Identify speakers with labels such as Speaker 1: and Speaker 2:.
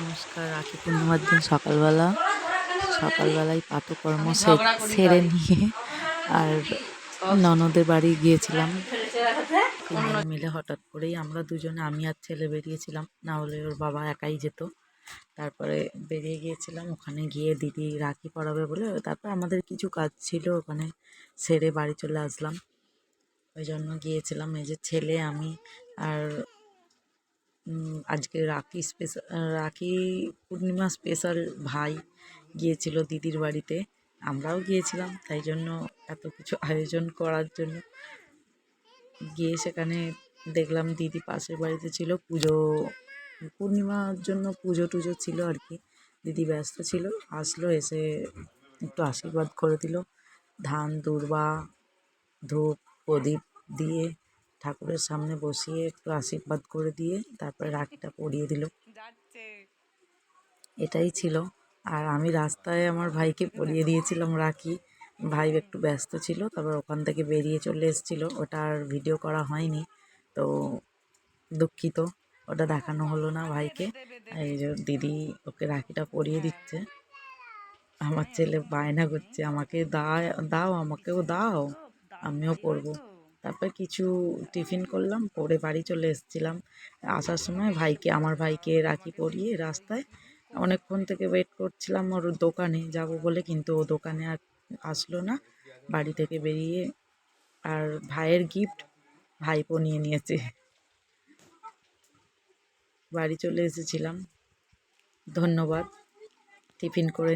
Speaker 1: নমস্কার রাখি পূর্ণিমার দিন সকালবেলা। সকালবেলায় পাতকর্ম সেরে নিয়ে আর ননদের বাড়ি গিয়েছিলাম। মিলে হঠাৎ করেই আমরা দুজনে আমি আর ছেলে বেরিয়েছিলাম। না হলে ওর বাবা একাই যেত। তারপরে বেরিয়ে গিয়েছিলাম। ওখানে গিয়ে দিদি রাখি পড়াবে বলে তারপর আমাদের কিছু কাজ ছিল। ওখানে সেরে বাড়ি চলে আসলাম। ওই জন্য গিয়েছিলাম। এই যে ছেলে আমি আর আজকে রাখি স্পেশাল রাখি পূর্ণিমা স্পেশাল ভাই গিয়েছিল দিদির বাড়িতে। আমরাও গিয়েছিলাম, তাই জন্য এত কিছু আয়োজন করার জন্য। গিয়ে সেখানে দেখলাম দিদি পাশের বাড়িতে ছিল, পুজো, পূর্ণিমার জন্য পুজো টুজো ছিল আর কি। দিদি ব্যস্ত ছিল, আসলো, এসে একটু আশীর্বাদ করে দিল। ধান, দূর্বা, ধূপ, প্রদীপ দিয়ে ঠাকুরের সামনে বসিয়ে একটু আশীর্বাদ করে দিয়ে তারপরে রাখিটা পরিয়ে দিল। এটাই ছিল। আর আমি রাস্তায় আমার ভাইকে পরিয়ে দিয়েছিলাম রাখি। ভাই একটু ব্যস্ত ছিল তারপর ওখান থেকে বেরিয়ে চলে এসেছিল। ওটা আর ভিডিও করা হয়নি তো দুঃখিত। ওটা দেখানো হলো না ভাইকে। এই যে দিদি ওকে রাখিটা পরিয়ে দিচ্ছে। আমার ছেলে বায়না করছে আমাকে দাও দাও আমাকেও দাও আমিও পরবো। তারপর কিছু টিফিন করলাম পরে বাড়ি চলে এসেছিলাম। আসার সময় ভাইকে, আমার ভাইকে রাখি পরিয়ে রাস্তায় অনেকক্ষণ থেকে ওয়েট করছিলাম ওর দোকানে যাব বলে, কিন্তু ও দোকানে আর আসলো না। বাড়ি থেকে বেরিয়ে আর ভাইয়ের গিফট ভাইপো নিয়ে নিয়েছে। বাড়ি চলে এসেছিলাম। ধন্যবাদ। টিফিন করে